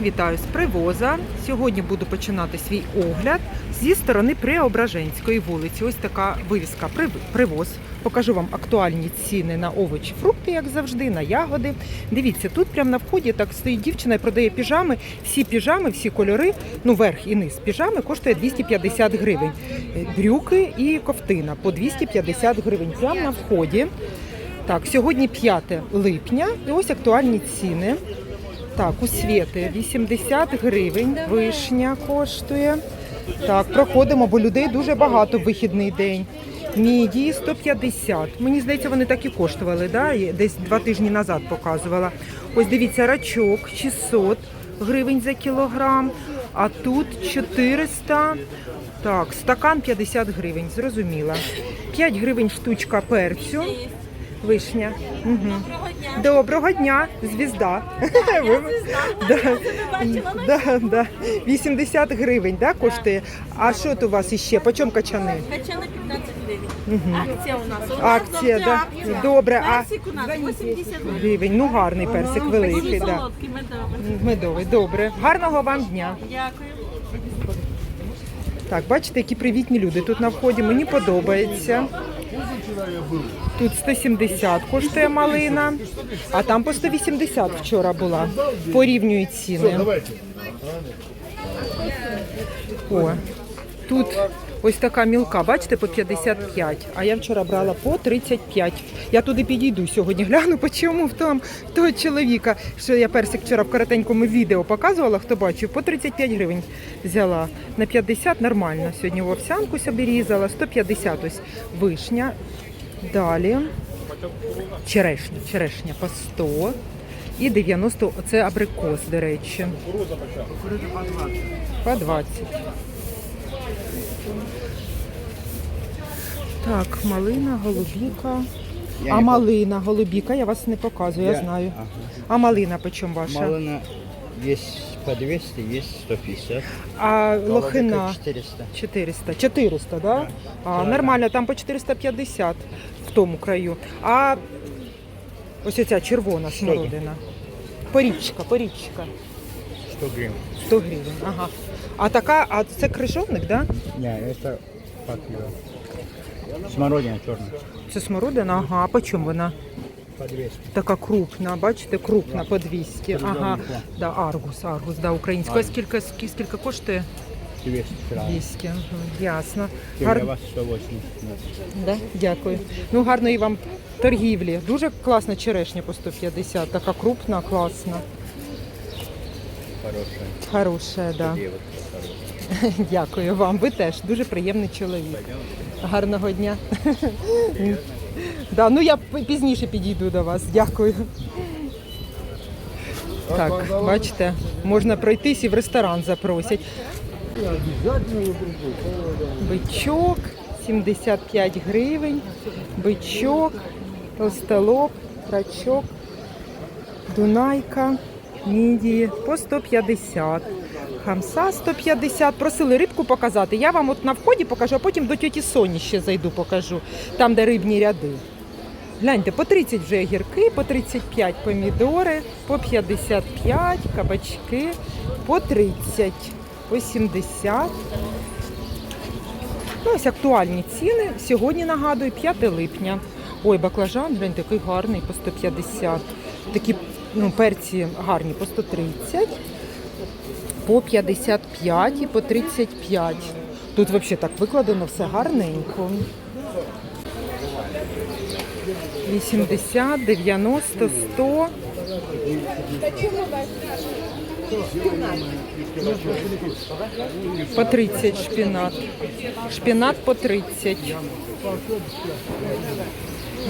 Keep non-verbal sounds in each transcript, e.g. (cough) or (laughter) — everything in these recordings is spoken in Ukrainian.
Всіх вітаю з привоза. Сьогодні буду починати свій огляд зі сторони Преображенської вулиці. Ось така вивіска привоз. Покажу вам актуальні ціни на овочі, фрукти, як завжди, на ягоди. Дивіться, тут прямо на вході так стоїть дівчина і продає піжами. Всі піжами, всі кольори, ну верх і низ піжами коштує 250 гривень. Е, Брюки і ковтина по 250 гривень. Прямо на вході. Так, сьогодні 5 липня і ось актуальні ціни. Так, у Свєти 80 гривень, вишня коштує. Так, проходимо, бо людей дуже багато в вихідний день. Мідії 150. Мені здається, вони так і коштували, да? Десь два тижні назад показувала. Ось дивіться, рачок 600 гривень за кілограм, а тут 400. Так, стакан 50 гривень, зрозуміла. 5 гривень штучка перцю. Вишня. Угу. Доброго дня, звізда. (laughs) Ви- Да. Да, да. 80 гривень да, коштує. А що тут у вас іще? По чому качани? Качана 15 гривень. Акція у нас. У нас Акція, завжди да. акція. Добре, а Персик у нас 80 гривень. гривень. Ну гарний персик, великий. Дуже Да. солодкий, медовий. Медовий, добре. Гарного вам дня. Дякую. Так, бачите, які привітні люди тут на вході. Мені подобається. Тут 170 коштує малина, а там по 180 вчора була. Порівнюють ціни. О, тут ось така мілка, бачите, по 55, а я вчора брала по 35. Я туди підійду сьогодні, гляну, по чому в в того чоловіка, що я персик вчора в коротенькому відео показувала, хто бачив, по 35 гривень взяла. На 50 нормально. Сьогодні в овсянку собі різала, 150 ось вишня. Далі черешня, черешня по 100 і 90, це абрикос, до речі. По 20. Так, малина, голубіка. А малина, голубіка, я вас не показую, я знаю. А малина по чому ваша? Малина есть по 200, есть 150. А лохина 400. 400. 400, да? Да. А, нормально, там по 450 в тому краю. А ось оця червона смородина. Порічка, порічка. 100 гривен. 100 гривень. Ага. А така, а це кришовник, да? Не, это как его? Смородина черная. Це смородина, ага. А по чому вона? По 200. Така крупна, бачите, крупна по 200. Ага. Да, аргус, аргус, да, українська. А Аргус. скільки, скі- скільки коштує? 200 сразу. 200. Ага, ясно. Для Гар... вас 180. Да? Дякую. Ну, гарної вам торгівлі. Дуже класна черешня по 150. Така крупна, класна. Хорошая. Хороша, да. Девушка хорошая. (laughs) Дякую вам. Ви теж дуже приємний чоловік. Гарного дня. Да, ну я п- пізніше підійду до вас. Дякую. Так, бачите, можна пройтись і в ресторан запросять. Бичок 75 гривень, бичок, толстолоб, рачок, дунайка, мідії по 150. Хамса 150. Просили рибку показати. Я вам от на вході покажу, а потім до тьоті Соні ще зайду, покажу. Там, де рибні ряди. Гляньте, по 30 вже огірки, по 35 помідори, по 55 кабачки, по 30, по 70. Ну, ось актуальні ціни. Сьогодні нагадую 5 липня. Ой, баклажан, глянь, такий гарний по 150. Такі ну, перці гарні по 130, по 55 і по 35. Тут взагалі так викладено все гарненько. 80, 90, 100. По 30 шпінат. Шпінат по 30.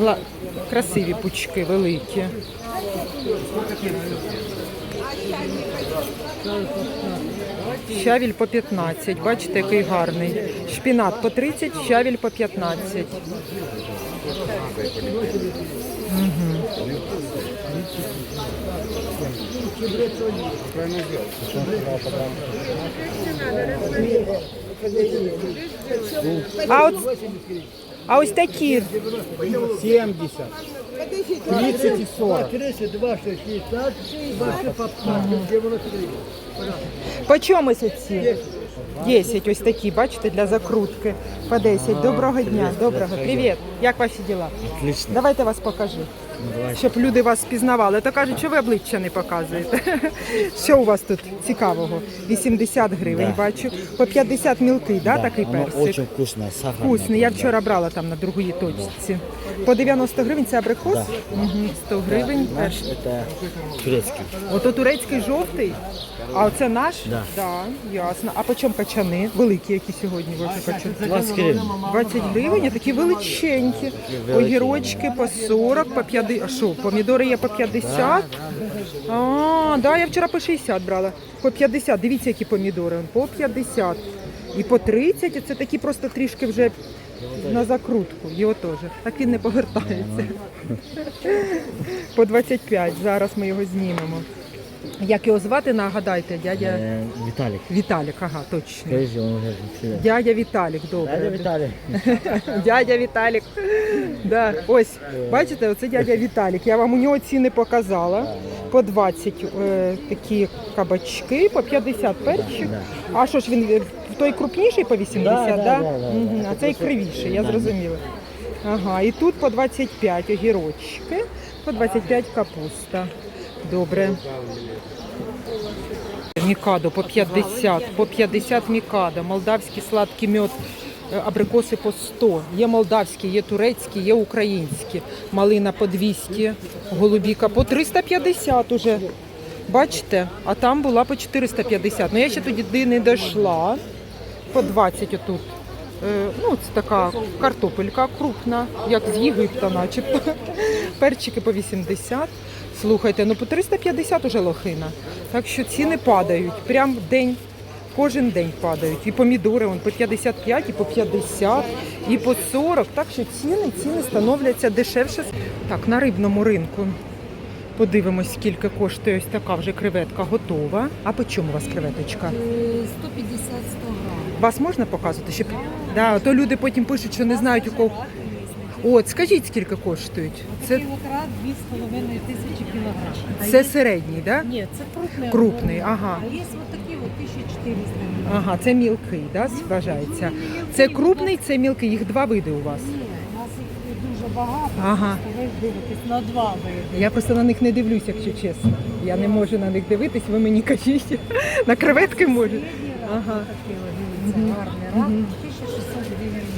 Гла- Красиві пучки, великі. Щавіль по 15. Бачите, який гарний. Шпінат по 30, щавіль по 15. А от А ось такі 70. 30 і 40. 32, 60, 20 по 15, где воно стоїть? По чому ось ці? 10, ось такі, бачите, для закрутки. По 10. Доброго дня, доброго. Привіт. Як ваші діла? Отлично. Давайте вас покажу. Щоб люди вас впізнавали. То кажуть, що ви обличчя не показуєте. (laughs) Що у вас тут цікавого? 80 гривень, бачу. По 50 мілкий, да, такий оно персик? очень вкусное, сахарное. Вкусний. Я вчора брала там на другій точці. По 90 гривень це абрикос? Да. Угу. 100 гривень. Наш это турецкий. Ото турецький жовтий, а оце наш? Да. Да, ясно. А по чому качани? Великі, які сьогодні ваші качани? 20 гривен. 20 гривень, а такі величенькі. Огірочки по 40, по 50. А що, помідори є по 50? А, да, я вчора по 60 брала. По 50. Дивіться, які помідори. По 50. І по 30, це такі просто трішки вже на закрутку. Його теж. Так він не повертається. По 25. Зараз ми його знімемо. Як його звати, нагадайте, дядя Э, Виталик. Віталік, ага, точно. Скажите, он. Дядя Віталік, добре. Дядя Виталик. (laughs) Дядя Віталік. Да. Ось, бачите, оце дядя Віталік. Я вам у нього ціни показала. По 20 е, такі кабачки, по 50 перчик. А що ж він е, той крупніший по 80, Да, да? да, да, да. Мгм, А цей кривіший, я Да. зрозуміла. Ага, і тут по 25 огірочки, по 25 капуста. Добре. Мікадо по 50, по 50 мікадо, молдавський сладкий мед, е, абрикоси по 100. Є молдавські, є турецькі, є українські. Малина по 200, голубіка по 350 уже. Бачите, а там була по 450. Ну я ще туди не дійшла. По 20 отут. Е, Ну, це така картопелька крупна, як з Єгипта, начебто. Перчики по 80. Слухайте, ну по 350 уже лохина. Так що ціни падають. Прям день, кожен день падають. І помідори вон, по 55, і по 50, і по 40. Так що ціни, ціни становляться дешевше. Так, на рибному ринку. Подивимось, скільки коштує ось така вже креветка готова. А по чому у вас креветочка? 150-100 грам. Вас можна показувати? Щоб... Да, то люди потім пишуть, що не знають у кого. От, скажіть, скільки коштують? Це, Такий окрад 2,5 тисячі кілограм. А це є- середній, да? Ні, це крупний. Крупний, ага. А є от такі от 1400. Ага, це мілкий, да, вважається. Це крупний, це мілкий. Їх два види у вас. Ні, у нас їх дуже багато. Ага. просто Ви ж дивитесь на два види. Я просто на них не дивлюсь, якщо чесно. Я не можу на них дивитись, ви мені кажіть. (laughs) На креветки можу. Середній рак Ага. такий, от, дивіться, гарний рак, 1600 гривень.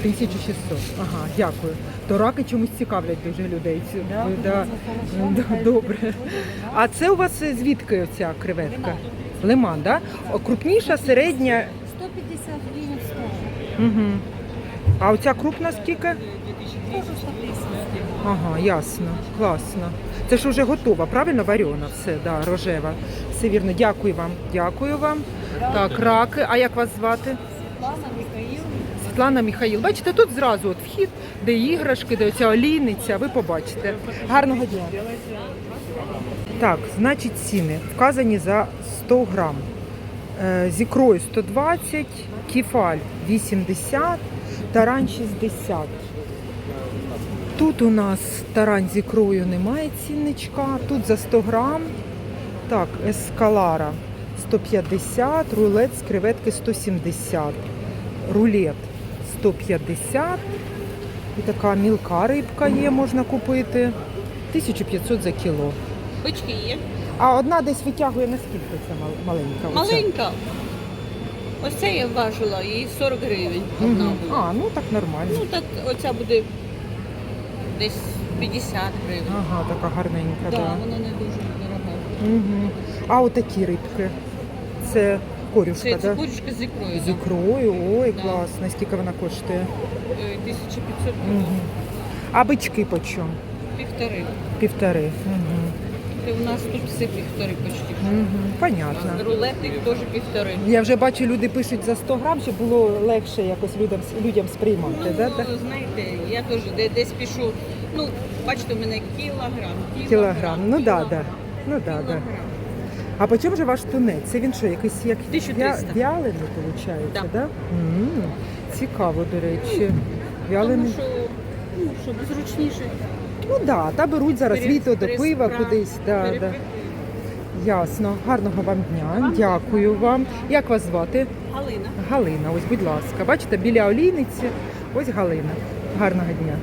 1600. Ага, дякую. То раки чомусь цікавлять дуже людей. Ці- Да, да. це Да, хай Добре. А це у вас е, звідки оця креветка? Лиман, да? О, Крупніша, середня. 150 гривень 100. Угу. А оця крупна скільки? Теж 150. Ага, ясно, класно. Це ж уже готова, правильно? Варена все, да, рожева. Все вірно. Дякую вам. Дякую вам. Так, раки. А як вас звати? Світлана Михаїл. Світлана Міхаїл. Бачите, тут зразу от вхід, де іграшки, де оця олійниця, ви побачите. Гарного дня. Так, значить ціни вказані за 100 грам. Е, З ікрою 120, кефаль 80, тарань 60. Тут у нас тарань з ікрою немає цінничка, тут за 100 грам. Так, ескалара 150, рулет з креветки 170, рулет 150. І така мілка рибка є, можна купити. 1500 за кіло. Бички є. А одна десь витягує наскільки це мал- маленька? оця? Маленька. Ось це я важила, їй 40 гривень одна Мгм. була. А, ну так нормально. Ну так оця буде десь 50 гривень. Ага, така гарненька, Так, да. вона не дуже дорога. Угу. А отакі рибки. Це корюшка, Це да? цибулечка з ікрою. З ікрою, ой, Да. класно. Скільки вона коштує? Е, 1500 Угу. А бички по чому? півтори. Півтори. Угу. Це у нас тут все півтори почти. Угу. Понятно. Рулети теж півтори. Я вже бачу, люди пишуть за 100 грам, щоб було легше якось людям, людям сприймати. Ну, да? так? знаєте, я теж де- десь пішу. Ну, бачите, у мене кілограм. Кілограм. Ну да, кілограм, да. Ну да, да. кілограм. А по чому же ваш тунець? Це він що, якийсь як 1300. вялений, виходить, да? Да. М, Цікаво, до речі. Тому що, ну, щоб зручніше. Ну так, да, та беруть зараз Перес- літо до пива кудись. Да, да. перепри- Ясно. Гарного вам дня. Дякую вам. Як вас звати? Галина. Галина, ось, будь ласка. Бачите, біля олійниці, ось Галина. Гарного дня.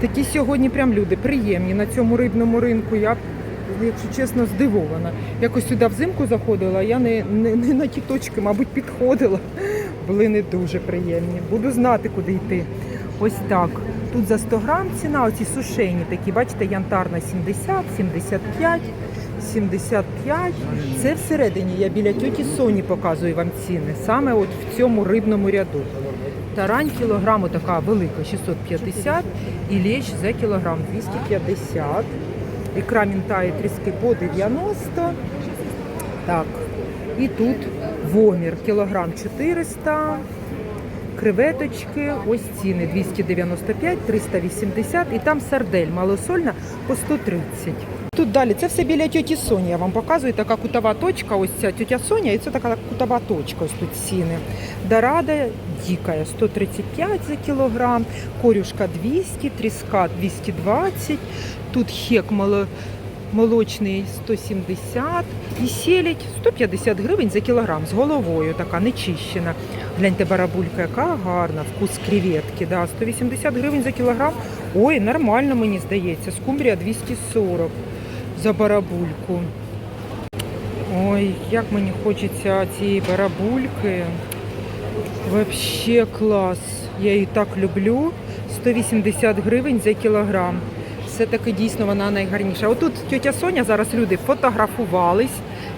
Такі сьогодні прям люди приємні на цьому рибному ринку. Я, якщо чесно, здивована. Якось сюди взимку заходила, я не, не, не на ті точки, мабуть, підходила. Були не дуже приємні. Буду знати, куди йти. Ось так. Тут за 100 грам ціна, оці сушені такі, бачите, янтарна 70, 75, 75. Це всередині. Я біля тьоті Соні показую вам ціни. Саме от в цьому рибному ряду. Тарань кілограму така велика 650 і лещ за кілограм 250. Ікра мінта і тріски по 90. Так. І тут вомір кілограм 400. Креветочки, ось ціни 295, 380 і там сардель малосольна по 130. Тут далі це все біля тьоті Соні. Я вам показую така кутова точка. Ось ця тьотя Соня, і це така кутова точка. Ось тут ціни. Дорада дикая 135 за кілограм, корюшка 200, тріска 220. Тут хек молочний 170 і сілять 150 гривень за кілограм з головою, така нечищена. Гляньте, барабулька, яка гарна, вкус креветки, да, 180 гривень за кілограм. Ой, нормально мені здається. Скумбрія 240 за барабульку. Ой, як мені хочеться цієї барабульки. Вообще клас. Я її так люблю. 180 гривень за кілограм. Все-таки дійсно вона найгарніша. Отут тьотя Соня, зараз люди фотографувались.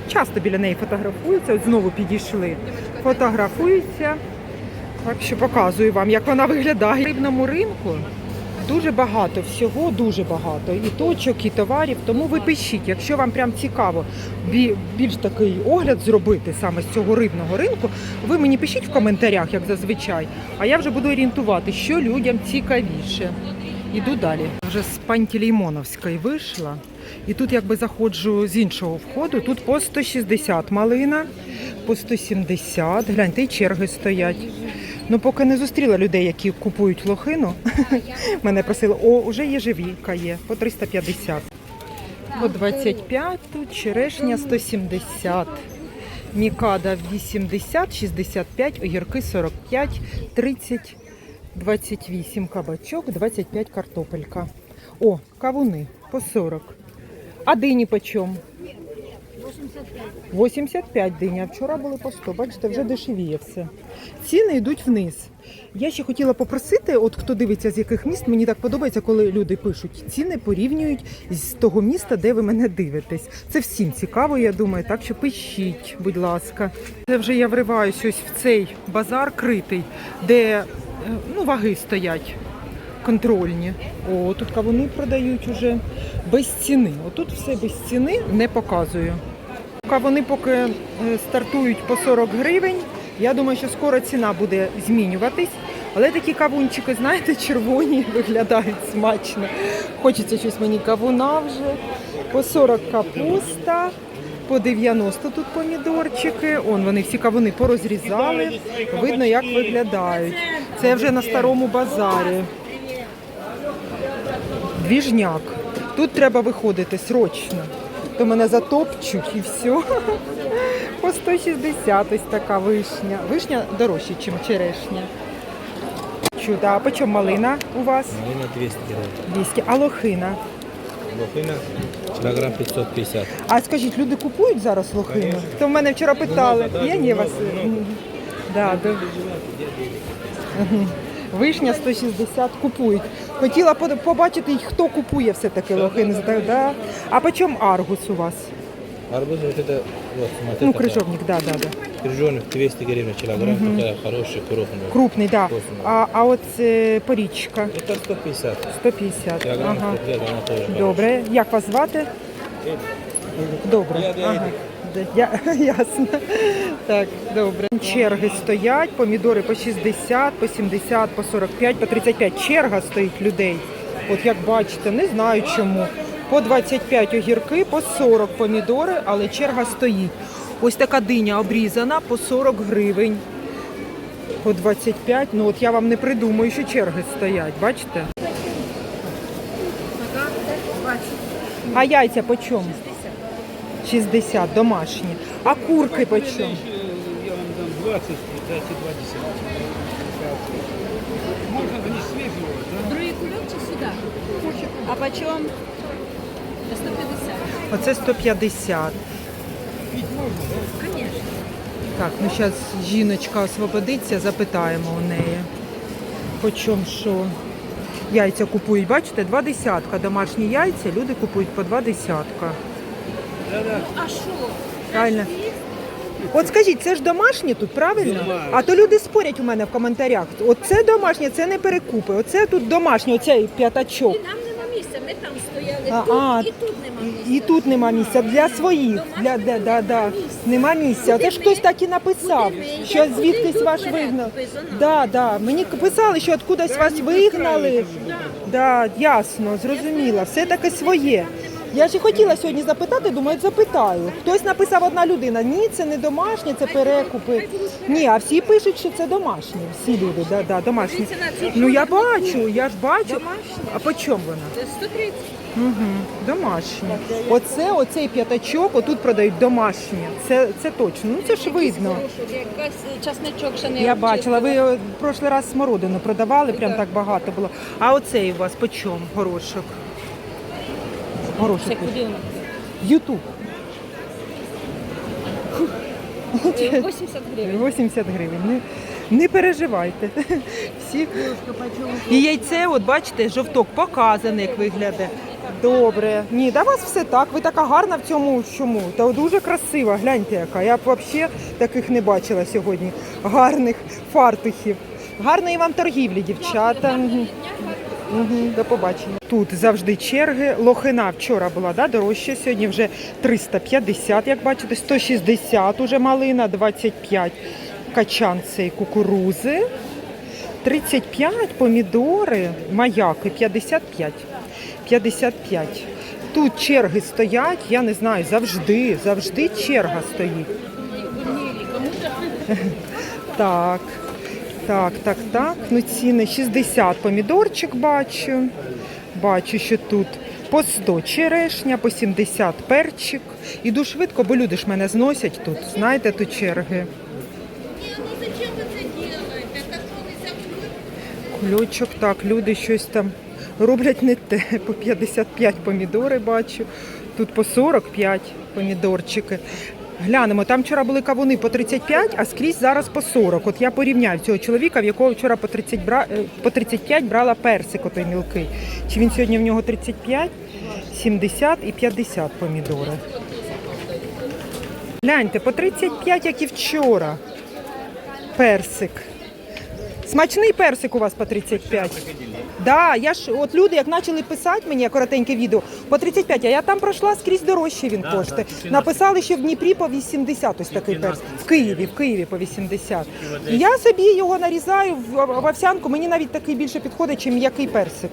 Часто біля неї фотографуються, от знову підійшли. Фотографуються. Так що показую вам, як вона виглядає. На рибному ринку дуже багато всього, дуже багато. І точок, і товарів. Тому ви пишіть, якщо вам прям цікаво більш такий огляд зробити саме з цього рибного ринку, ви мені пишіть в коментарях, як зазвичай. А я вже буду орієнтувати, що людям цікавіше. Іду далі. Вже з Пантелеймоновської вийшла. І тут якби заходжу з іншого входу. Тут по 160 малина, по 170. Гляньте, і черги стоять. Ну, поки не зустріла людей, які купують лохину. (laughs) Мене просили, о, вже єжевіка є, по 350. По 25 тут, черешня 170. Мікада 80, 65, огірки 45, 30, 28 кабачок, 25 картопелька. О, кавуни по 40. А дині по чому? 85 диня. Вчора були по 100. Бачите, вже дешевіє все. Ціни йдуть вниз. Я ще хотіла попросити, от хто дивиться з яких міст, мені так подобається, коли люди пишуть ціни, порівнюють з того міста, де ви мене дивитесь. Це всім цікаво, я думаю. Так що пишіть, будь ласка. Це вже я вриваюсь ось в цей базар критий, де е, ну, ваги стоять контрольні. О, тут кавуни продають уже без ціни. Отут все без ціни не показую. Кавуни поки е, стартують по 40 гривень. Я думаю, що скоро ціна буде змінюватись. Але такі кавунчики, знаєте, червоні виглядають смачно. Хочеться щось мені кавуна вже. По 40 капуста, по 90 тут помідорчики. Он вони всі кавуни порозрізали. Видно, як виглядають. Це вже на старому базарі. Двіжняк. Тут треба виходити срочно. То мене затопчуть і все. По 160 ось така вишня. Вишня дорожча, ніж черешня. Чудо. А по чому малина у вас? Малина 200 гривен. 200. А лохина? Лохина килограмм 550. А скажіть, люди купують зараз лохину? То в мене вчора питали. Много, да, Я ні вас. Да, да. Мгм. Вишня 160 купують. Хотіла под- побачити, хто купує все-таки лохини. Да. А по чому аргус у вас? Арбуз вот это, вот, смотрите. Ну, крыжовник, да, да, да. Крыжовник 200 гривен килограмм, такая хорошая, крупная. Крупний, да. Вкусно. А, а от е, порічка Это 150 150. килограмм, Ага. 100 лет, она тоже хорошая. Добре. Як вас звати? Добре. Я- я Ага. Де- Я, (laughs) ясно. Так, добре. Черги стоять, помідори по 60, по 70, по 45, по 35. Черга стоїть людей. От як бачите, не знаю чому. По 25 огірки, по 40 помідори, але черга стоїть. Ось така диня обрізана по 40 гривень. По 25. Ну от я вам не придумаю, що черги стоять, бачите? А яйця по чому? 60, домашні. А курки по чому? Я вам дам 20, дайте 20. Можно они свежего, да? Другий кульок чи сюди? А почем? 150. Оце 150. Конечно. Так, ну зараз жіночка освободиться, запитаємо у неї. По чому що? Яйця купують, бачите, два десятка. Домашні яйця люди купують по два десятка. А що? Правильно. От скажіть, це ж домашні тут, правильно? А то люди спорять у мене в коментарях. Оце домашнє, це не перекупи. Оце тут домашнє, оцей п'ятачок. І нам нема місця, ми там стояли А, тут, а, і тут нема місця. І тут нема місця для своїх. Для, да, да, да. Нема місця. Це ж хтось так і написав, Куди ви? що Я звідкись куди вас вперед. Да, да. Мені писали, що откудись вас вигнали. Да, ясно, зрозуміла. Все таки своє. Я ж і хотіла сьогодні запитати, думаю, запитаю. Хтось написав одна людина, ні, це не домашнє, це перекупи. Ні, а всі пишуть, що це домашнє. Всі люди, да, да, домашні. Ну я бачу, я ж бачу. А по чому вона? 130. Угу, домашні. Оце, оцей п'ятачок, отут продають домашні. Це, це точно. Ну це ж видно. Якась часничок ще не Я бачила, ви е, в прошлий раз смородину продавали, прям так багато було. А оцей у вас по чому горошок? Горошок. Це куди воно? Ютуб. 80 гривень. 80 гривень. Не, не переживайте. Всі. І яйце, от бачите, жовток показаний, як виглядає. Добре. Ні, да у вас все так. Ви така гарна в цьому чому. Та дуже красива. Гляньте, яка. Я б взагалі таких не бачила сьогодні. Гарних фартухів. Гарної вам торгівлі, дівчата. Мгм, До побачення. Тут завжди черги. Лохина вчора була да, дорожча, сьогодні вже 350, як бачите, 160 уже малина, 25 качан цей кукурузи, 35 помідори, маяки 55. 55. Тут черги стоять, я не знаю, завжди, завжди черга стоїть. (laughs) Так, так, так, так. Ну ціни 60 помідорчик бачу. Бачу, що тут по 100 черешня, по 70 перчик. Іду швидко, бо люди ж мене зносять тут. Знаєте, тут черги. Кульочок, так, люди щось там роблять не те. По 55 помідори бачу. Тут по 45 помідорчики. Глянемо, там вчора були кавуни по 35, а скрізь зараз по 40. От я порівняю цього чоловіка, в якого вчора по 30 бра... е, по 35 брала персик отой мілкий. Чи він сьогодні в нього 35, 70 і 50 помідори. Гляньте, по 35, як і вчора. Персик. Смачний персик у вас по 35. Да, я ж от люди, як почали писати мені коротеньке відео по 35, а я там пройшла скрізь дорожче він коштує. Написали, що в Дніпрі по 80 ось такий персик. В Києві, в Києві по 80. І я собі його нарізаю в, в овсянку. Мені навіть такий більше підходить, чим м'який персик.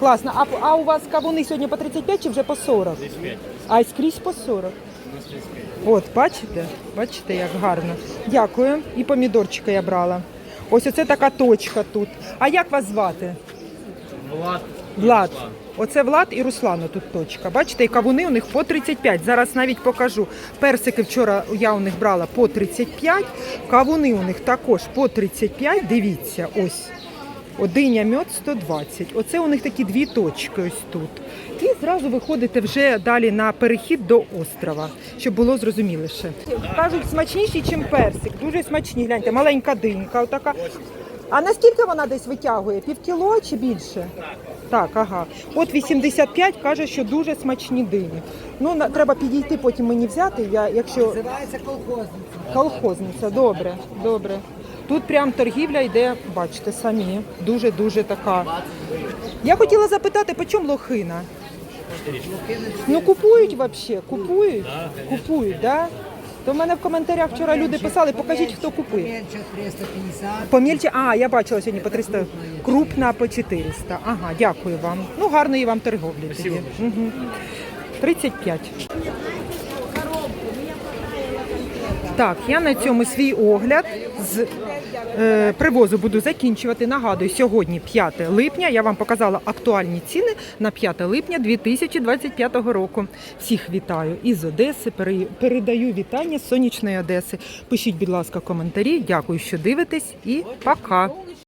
Класно. А, а у вас кавуни сьогодні по 35 чи вже по 40? А й скрізь по 40. От, бачите? Бачите, як гарно. Дякую. І помідорчика я брала. Ось оце така точка тут. А як вас звати? Влад. Влад. Оце Влад і Руслану тут точка. Бачите, і кавуни у них по 35. Зараз навіть покажу. Персики вчора я у них брала по 35. Кавуни у них також по 35. Дивіться, ось. Одиня мед 120. Оце у них такі дві точки ось тут. І зразу виходите вже далі на перехід до острова, щоб було зрозуміліше. Кажуть, смачніші, ніж персик. Дуже смачні. Гляньте, маленька динька. Отака. А наскільки вона десь витягує? Пів кіло чи більше? Так, ага. От 85 каже, що дуже смачні дині. Ну, на- треба підійти, потім мені взяти. Я, якщо... Називається колхозниця. Колхозниця, добре, добре. Тут прям торгівля йде, бачите, самі. Дуже-дуже така. Я хотіла запитати, по чому лохина? Ну купують взагалі, купують? Купують, да? То в мене в коментарях вчора люди писали, покажіть, хто купив. Помельче 350. Помільче, а, я бачила сьогодні по 300, крупна по 400. Ага, дякую вам. Ну, гарної вам торговлі тоді. Угу. 35. Так, я на цьому свій огляд з е, привозу буду закінчувати. Нагадую, сьогодні 5 липня. Я вам показала актуальні ціни на 5 липня 2025 року. Всіх вітаю із Одеси. Передаю вітання з сонячної Одеси. Пишіть, будь ласка, коментарі. Дякую, що дивитесь, і пока.